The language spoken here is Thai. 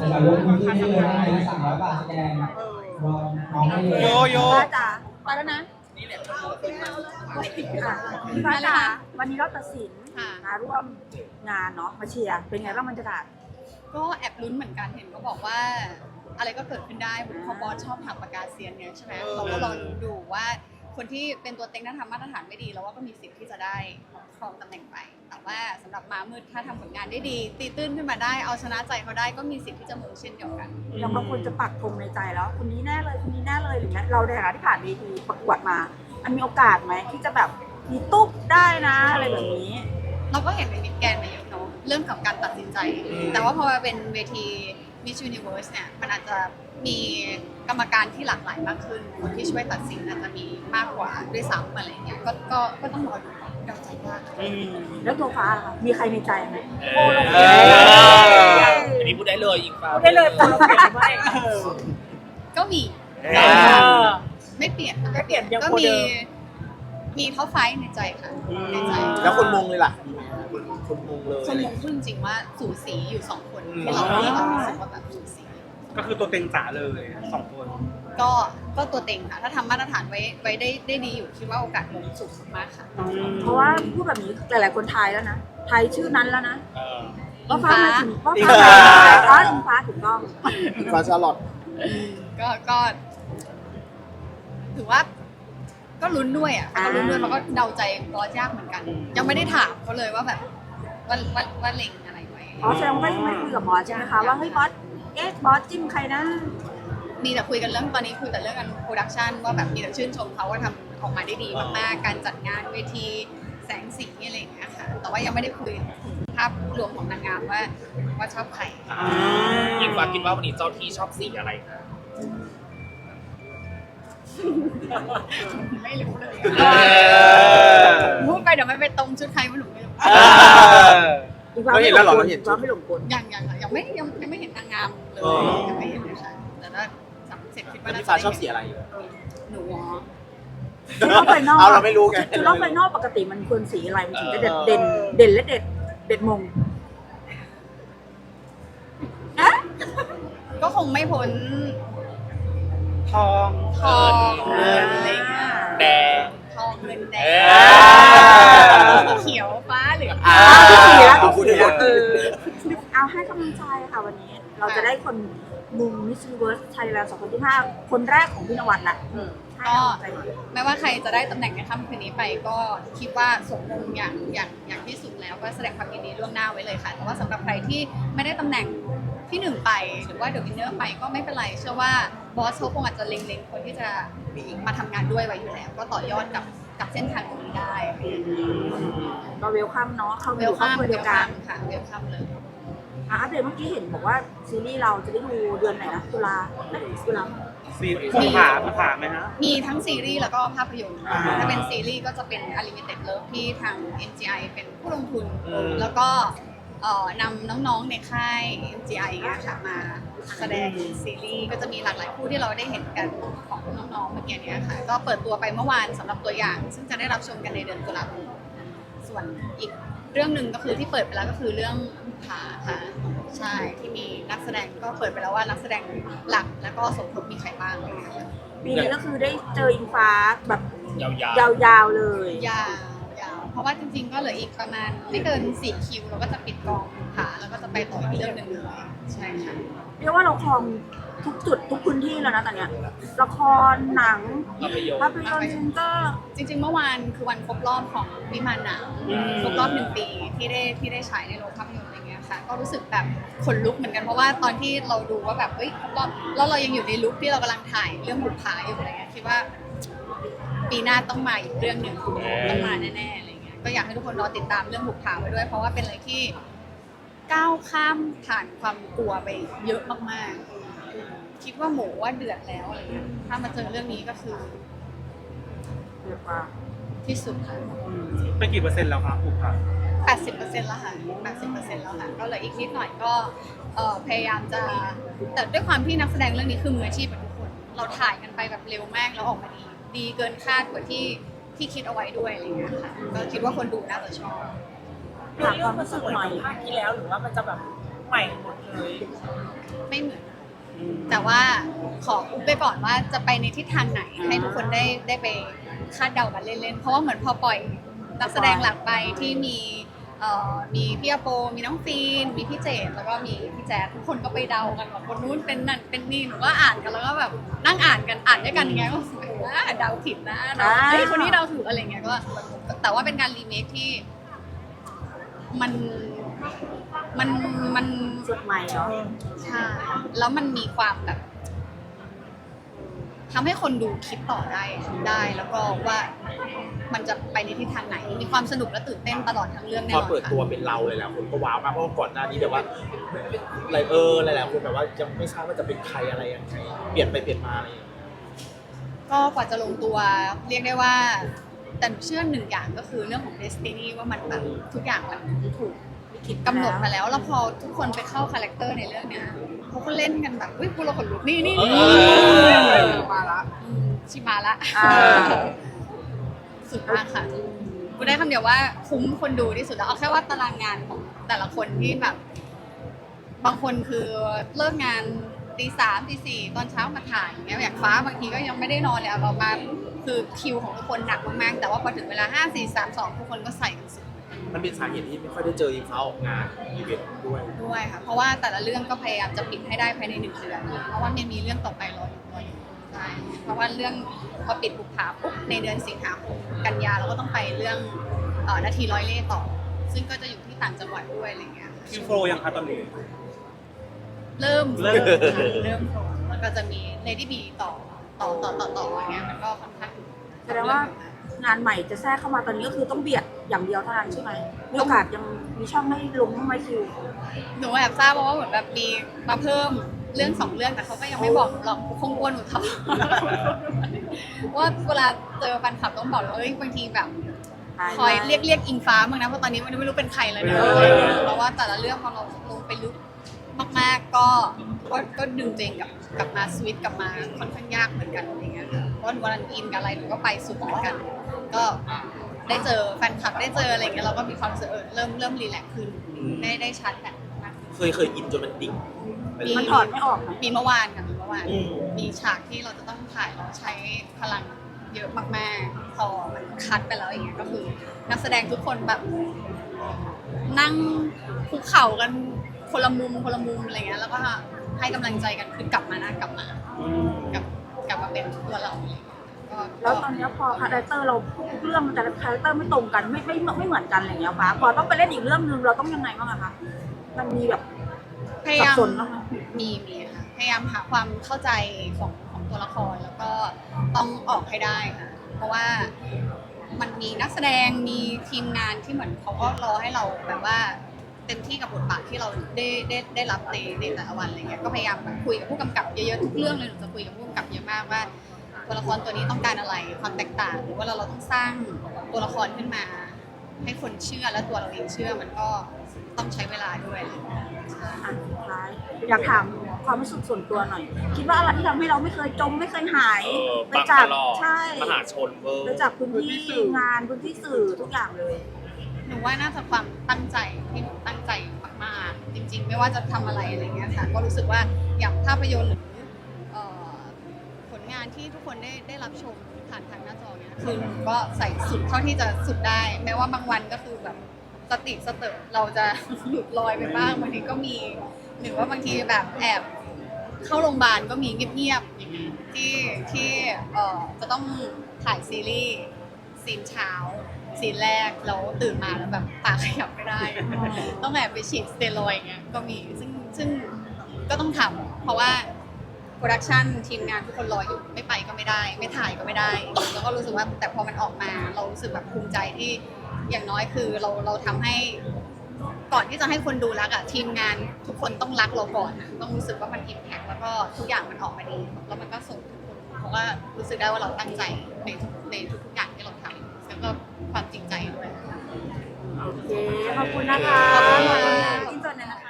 สำหรับรถมือที่เลยนะในสามร้อยบาทสแกนรอน้องให้เลยโยโย่ฟ้าจ๋าไปแล้วนะค่ะพี่ฟ้าจ๋าวันนี้เราตัดสินค่ะมาร่วมงานเนาะมาเชียร์เป็นไงบ้างบรรยากาศก็แอบลุ้นเหมือนกันเห็นเขาบอกว่า อะไรก็เกิดขึ้นได้เหมือบอสชอบทำปากกาเซียนเนี่ยใช่ไหมเราก็ลองดูว่าคนที่เป็นตัวเต็งถ้าทำมาตรฐานไม่ดีแล้วว่าก็มีสิทธิ์ที่จะได้ ครองตำแหน่งไป แต่ว่าสำหรับมามืดถ้าทำผลงานได้ดี ตีตื้นขึ้นมาได้เอาชนะใจเขาได้ก็มีสิทธิ์ที่จะมงเช่นเดียวกันยังบางคนจะปักธงในใจแล้วคนนี้แน่เลยคนนี้แน่เลยหรือไงเราในฐานะที่ผ่านเวทีประกวดมา มันมีโอกาสไหมที่จะแบบมีตุ๊บได้นะอะไรแบบนี้ เราก็เห็นเป็นมิดแกนมาเยอะเนาะเรื่องของการตัดสินใจแต่ว่าพอมาเป็นเวที Miss Universe เนี่ยมันอาจจะมีกรรมการที่หลากหลายมากขึ้นคนที่ช่วยตัดสินอาจจะมีมากกว่าด้วยซ้ำอะไรเงี้ยก็ก็ก็ต้องรอดูเดาใจยาก แล้วตัวฟ้าล่ะคะมีใครในใจไหมเออเออ อันนี้พูดได้เลยอิงฟ้า ได้เลยโปรโลเกตไม่ก็มี เออ ไม่เปลี่ยนไม่เปลี่ยนยังก็โปรมี เดิม มีท็อปไฟว์ในใจค่ะในใจแล้วคนมงเลยล่ะคนคนมงเลยคนมงพูดจริงว่าสูสีอยู่สองคนอืมที่เราที่เรารู้สึกว่าแบบสูสีก็คือตัวเต็งจ๋าเลยสองคน ก็ก็ตัวเต็งค่ะ ถ้าทำมาตรฐานไว้ไว้ได้ได้ดีอยู่คิดว่าโอกาสมงสูงมากค่ะเพราะว่าพูดแบบนี้หลายๆคนทายแล้วนะทายชื่อนั้นแล้วนะเออว่าฟ้ามาถึงว่าอิงฟ้าฟ้ามาถึงฟ้าอิงฟ้าถูกต้องฟ้าชาร์ลอตก็ก็ ถือว่าก็ลุ้นด้วยอะก็ลุ้นด้วยเพราะก็เดาใจบอสยากเหมือนกัน ยังไม่ได้ถามเขาเลยว่าแบบว่าว่าว่าเล็งอะไรไว้อ๋อแสดงว่าไม่ไม่คุยกับบอสใช่ไหมคะว่าเฮ้ยบอสเอ๊ะบอสจิ้มใครนะ มีแต่คุยกันเรื่องตอนนี้คุยแต่เรื่องการโปรดักชันว่าแบบมีแต่ชื่นชมเขาว่าทำออกมาได้ดีมากๆ การจัดงานเวทีแสงสีอะไรอย่างเงี้ยค่ะ แต่ว่ายังไม่ได้คุยถึงภาพรวมของนางงามว่าว่าชอบใครอิงฟ้าคิดว่าวันนี้เจ้าที่ชอบสีอะไรคะไม่รู้เลยเออพูดไปเดี๋ยวไม่ไปตรงชุดใครไม่รู้ไม่รู้อีกฟ้าเราเห็นแล้วเหรอเราเห็นฟ้าไม่หลงกลยังยังค่ะยังไม่ยังยังไม่เห็นนางงามเลยอ๋อยังไม่เห็นเลยค่ะแต่ถ้า เสร็จคิดว่าแล้วน่าพี่จะฟ้าได้ชอบสีอะไรหนูอ๋อชุดรอบไฟนอลเอาเราไม่รู้ไง ชุดรอบไฟนอลปกติมันควรสีอะไรมันถึงจะเด่นเด่นเด่นและเด็ดเด็ดมงก็คงไม่พ้นทองทองเงินอะไรเงี้ยแดง ทองเงินแดเองอเขียวฟ้าเหลือง อ่าสีแล้วเอาพูดได้หมดเออเอาให้กำลังใจค่ะวันนี้ เราจะได้คน มุมมิส s ิเวิร์สไทยแลนด์2025 คนแรกของพี่นวัดละให้กำลังใจหน่อยไม่ว่าใครจะได้ตำแหน่งในค่ำคืนนี้ไปก็คิดว่าสมมงอย่างอย่างอย่างที่สุดแล้วก็แสดงความยินดีล่วงหน้าไว้เลยค่ะ แต่ว่าสำหรับใครที่ไม่ได้ตำแหน่งที่หนึ่งไป หรือว่าเดอะวินเนอร์ไปก็ไม่เป็นไร เชื่อว่าบอสเขาคงอาจจะเล็งๆ คนที่จะมาทำงานด้วยไว้อยู่แล้ว ก็ต่อยอดกับกับเส้นทางตรงนี้ได้เราเวลคัมเนาะเข้าเวมาลดูครอบคัมครัวเวเดียลวกัคัน มค่ะเวลคัมเลย อะอัปเดตเมื่อกี้เห็นบอกว่าซีรีส์เราจะได้ดูเดือนไหนนะตุลาเอ้ยตุลาสีผูผาผูผาไหมฮะ มีทั้งซีรีส์แล้วก็ภาพยนตร์ อ่า ถ้าเป็นซีรีส์ก็จะเป็น Unlimited Love ที่ทาง NGI เป็นผู้ลงทุน อืม แล้วก็เอ่อนำน้องๆในค่าย NGI อะค่ะมาแสดงซีรีส์ก็จะมีหลากหลายคู่ที่เราได้เห็นกันของน้องๆเมื่อกี้เนี้ยค่ะ ก็เปิดตัวไปเมื่อวานสำหรับตัวอย่าง ซึ่งจะได้รับชมกันในเดือนตุลาคม ส่วนอีก เรื่องหนึ่งก็คือที่เปิดไปแล้วก็คือเรื่องผาค่ะใช่ที่มีนักแสดงก็เปิดไปแล้วว่านักแสดงหลักแล้วก็สมทบมีใครบ้างอะไรอย่างเงี้ยค่ะปีนี้ก็คือได้เจออิงฟ้าแบบยาวยาวๆเลยยาวยาวเพราะว่าจริงๆก็เหลืออีกประมาณไม่เกินสี่คิวเราก็จะปิดกองค่ะแล้วก็จะไปต่ออีกเรื่องหนึ่งเลยใช่ค่ะ เรียกว่าเราครองทุกจุดทุกพื้นที่แล้วนะตอนเนี้ยละครหนังๆภาพยนตภาร์พยนตร์เซ็นเตอร์จริงๆ เมื่อวานคือวันครบรอบของวิมานหนาวอืมครบรอบหนึ่งปีที่ได้ที่ได้ฉายในโรงภาพยนตร์อะไรเงี้ยค่ะ ก็รู้สึกแบบขนลุกเหมือนกันเพราะว่าตอนที่เราดูว่าแบบเฮ้ยครบรอบแล้วเรายังอยู่ในลุคที่เรากำลังถ่ายเรื่องบุพผาอยู่อะไรเงี้ยคิดว่า ปีหน้าต้องมาอีกเรื่องหนึ่งต้องมาแน่ๆอะไรเงี้ยก็อยากให้ทุกคนรอติดตามเรื่องบุพผาไว้ด้วย เพราะว่าเป็นอะไรที่ ก้าวข้ามผ่านความกลัวไปเยอะมากๆ คิดว่าหมูว่าเดือดแล้วอะไรเงี้ยถ้ามาเจอเรื่องนี้ก็คือเรียกว่าที่สุดค่ะเป็นกี่เปอร์เซ็นต์แล้วครับผูผา80%แล้วค่ะ80%แล้วค่ะก็เหลืออีกนิดหน่อยก็เอ่อพยายามจะแต่ด้วยความที่นักแสดงเรื่องนี้คือมืออาชีพกับทุกคน เราถ่ายกันไปแบบเร็วมากแล้วออกมาดี ดีเกินคาดกว่าที่ที่คิดเอาไว้ด้วยอะไรเงี้ยค่ะ ก็คิดว่าคนดูน่าจะชอบ ถามความรู้สึกหน่อยภาคที่แล้วหรือว่ามันจะแบบใหม่หมดเลยไม่เหมือน แต่ว่าขออุบไปก่อนว่าจะไปในทิศทางไหนให้ทุกคนได้ได้ไปคาดเดากันเล่นๆ เพราะว่าเหมือนพอปล่อยนักแสดงหลักไปที่มีเอ่อมีพี่อาโป มีน้องฟีน มีพี่เจดแล้วก็มีพี่แจ๊ดทุกคนก็ไปเดากันว่าคนนู้นเป็นนั่นเป็นนี่หนูก็อ่านกันแล้วก็แบบนั่งอ่านกันอ่านด้วยกันอย่างเงี้ยก็รู้สึกว่าเดาผิดนะเดาเฮ้ยคนนี้เดาถูกอะไรเงี้ยก็แต่ว่าเป็นการรีเมคที่ มันมันมันสุดใหม่เนาะใช่แล้วมันมีความแบบทำให้คนดูคิดต่อได้ได้แล้วก็ว่ามันจะไปในทิศทางไหน มีความสนุกและตื่นเต้นตลอดทั้งเรื่องแน่พอนอนเปิดค่ะตัวเป็นเราเลยแหละคนก็ว้าวมากเพราะว่าก่อนหน้านี้แบบว่าหลายเออหลายๆคนแบบว่ายังไม่ทราบว่าจะเป็นใครอะไรยังไงเปลี่ยนไปเปลี่ยนมาอะไรอย่างเงี้ยก็กว่าจะลงตัวเรียกได้ว่า แต่หนูเชื่อหนึ่งอย่างก็คือเรื่องของเดสตินีว่ามันแบบทุกอย่างมันถูกกำหนดมาแล้ว แล้วพอทุกคนไปเข้าคาแรคเตอร์ในเรื่องเนี้ยเขาก็เล่นกันแบบอุ้ยพูดเราขนลุกนี่นี่นี่มาละอืมชิมาละอ่าสุดมากค่ะกูได้คำเดียวว่าคุ้มคนดูที่สุดแล้วเอาแค่ว่าตารางงานของแต่ละคนที่แบบ บางคนคือเลิกงานตีสามตีสี่ตอนเช้ามาถ่ายอย่างเงี้ยอย่างฟ้าบางทีก็ยังไม่ได้นอนเลยเอาเรามา คือคิวของทุกคนหนักมากๆ แต่ว่าพอถึงเวลาห้าสี่สามสองทุกคนก็ใส่กันสุดมันเป็นสาเหตุที่ไม่ค่อยได้เจออิงฟ้าออกงานอีเวนต์ด้วยด้วยค่ะ เพราะว่าแต่ละเรื่องก็พยายามจะปิดให้ได้ภายในหนึ่งเดือน เพราะว่ามันมีเรื่องต่อไปรออยู่รออยู่ใช่เพราะว่าเรื่องพอปิดบุกผาปุ๊บในเดือนสิงหาคมกันยาเราก็ต้องไปเรื่องเอ่อนาทีร้อยเล่ห์ต่อ ซึ่งก็จะอยู่ที่ต่างจังหวัดด้วยอะไรเงี้ย คิวโฟรยังคะตอนนี้ เริ่มเริ่ม เริ่มโผล่แล้วก็จะมี Lady B ต่อ ต่อต่อต่อต่ออย่างเงี้ยมันก็ค่อนข้างแสดงว่างานใหม่จะแทรกเข้ามาตอนนี้ก็คือต้องเบียดอย่างเดียวเท่านั้นใช่ไหมมีโอกาสยังมีช่องให้ลงบ้างไหมคิว หนูแอบทราบมาว่าเหมือนแบบมีมาเพิ่มเรื่องสองเรื่องแต่เขาก็ยังไม่บอกหนูหรอกคงกลัวหนูทำว่าเวลาเจอแฟนคลับต้องบอกเลยเอ้ยบางทีแบบคอยเรียกเรียกอิงฟ้าบ้างนะเพราะตอนนี้มันไม่รู้เป็นใครแล้วนะเออเพราะว่าแต่ละเรื่องพอเราลงไปลึกมาก ๆ ก็ก็ก็ดึงตัวเองกลับ กลับมาสวิตช์กลับมาค่อนข้างยากเหมือนกันอะไรเงี้ยค่ะเพราะว่าวันอินกับอะไรหนูก็ไปสุดเหมือนกัน ก็ได้เจอแฟนคลับได้เจออะไรเงี้ยเราก็มีความรู้สึกเออเริ่มเริ่มรีแลกซ์ขึ้นได้ได้ชัดแบบมากขึ้นเคยเคยอินจนมันดิ่งไปเลยมันถอดไม่ออกนะมีเมื่อวานค่ะมีเมื่อวาน อืมมีฉากที่เราจะต้องถ่ายเราใช้พลังเยอะมากๆ พอมันคัดไปแล้วอย่างเงี้ยก็คือนักแสดงทุกคนแบบ นั่งคุกเข่ากันคนละมุมคนละมุมอะไรเงี้ยแล้วก็ ให้กำลังใจกันคือกลับมานะกลับมา กลับกลับมาเป็นตัวเราอะไรเงี้ยก็แล้วตอนนี้พอคาแรคเตอร์เราทุกเรื่องแต่ละคาแรคเตอร์ไม่ตรงกันไม่ไม่ไม่เหมือนกันอะไรอย่างเงี้ยฟ้าพอต้องไปเล่นอีกเรื่องนึงเราต้องยังไงบ้างอะคะมันมีแบบ พยายามสับสนบ้างไหมมีมีค่ะพยายามหาความเข้าใจของของตัวละครแล้วก็ต้องออกให้ได้ค่ะเพราะว่ามันมีนักแสดงมีทีมงานที่เหมือนเขาก็รอให้เราแบบว่า เต็มที่กับบทบาทที่เราได้ได้ได้รับในในแต่ละวันอะไรเงี้ยก็พยายามแบบคุยกับผู้กำกับเยอะๆทุกเรื่องเลยหนูจะคุยกับผู้กำกับเยอะมากว่าตัวละครตัวนี้ต้องการอะไรความแตกต่าง หรือว่าเราเราต้องสร้างตัวละครขึ้นมา ให้คนเชื่อและตัวเราเองเชื่อมันก็ต้องใช้เวลาด้วยใช่อันสุดท้ายอยากถามความรู้สึกส่วนตัวหน่อย คิดว่าอะไรที่ทำให้เราไม่เคยจมไม่เคยหายเออไปปังจากตลอดใช่มหาชนเวอร์ ไปจากพื้นที่งานพื้นที่สื่อทุกอย่างเลย หนูว่าน่าจะความตั้งใจที่หนูตั้งใจมากๆจริง ๆ ไม่ว่าจะทำอะไรอะไรเงี้ยค่ะก็รู้สึกว่าอย่างภาพยนตร์หรือเอ่อผลงานที่ทุกคนได้ได้รับชมผ่านทางหน้าจอเนี้ยคือหนูก็ใส่สุดเท่าที่จะสุดได้แม้ว่าบางวันก็คือแบบสติสเติเราจะ หลุดลอยไปบ้างบางทีก็มีหรือว่าบางทีแบบแอบเข้าโรงพยาบาลก็มีเงียบๆอย่างเงี้ยที่ที่เอ่อจะต้องถ่ายซีรีส์ ซีนเช้าซีนแรกแล้วตื่นมาแล้วแบบปากขยับไม่ได้ ต้องแอบไปฉีดสเตียรอยด์อย่างเงี้ยก็มีซึ่งซึ่งก็ต้องทำเพราะว่าโปรดักชันทีมงานทุกคนรออยู่ไม่ไปก็ไม่ได้ ไม่ถ่ายก็ไม่ได้ แล้วก็รู้สึกว่าแต่พอมันออกมาเรารู้สึกแบบภูมิใจที่อย่างน้อยคือเราเราทำให้ก่อนที่จะให้คนดูรักอะทีมงานทุกคนต้องรักเราก่อนอะต้องรู้สึกว่ามันอิมแพกแล้วก็ทุกอย่างมันออกมาดี แล้วมันก็ส่งทุกคนเพราะว่ารู้สึกได้ว่าเราตั้งใจในทุกในทุกๆอย่าง ความจริงใจด้วย โอเค ขอบคุณนะคะขอบคุณค่ะ ที่จดเนี่ยนะคะ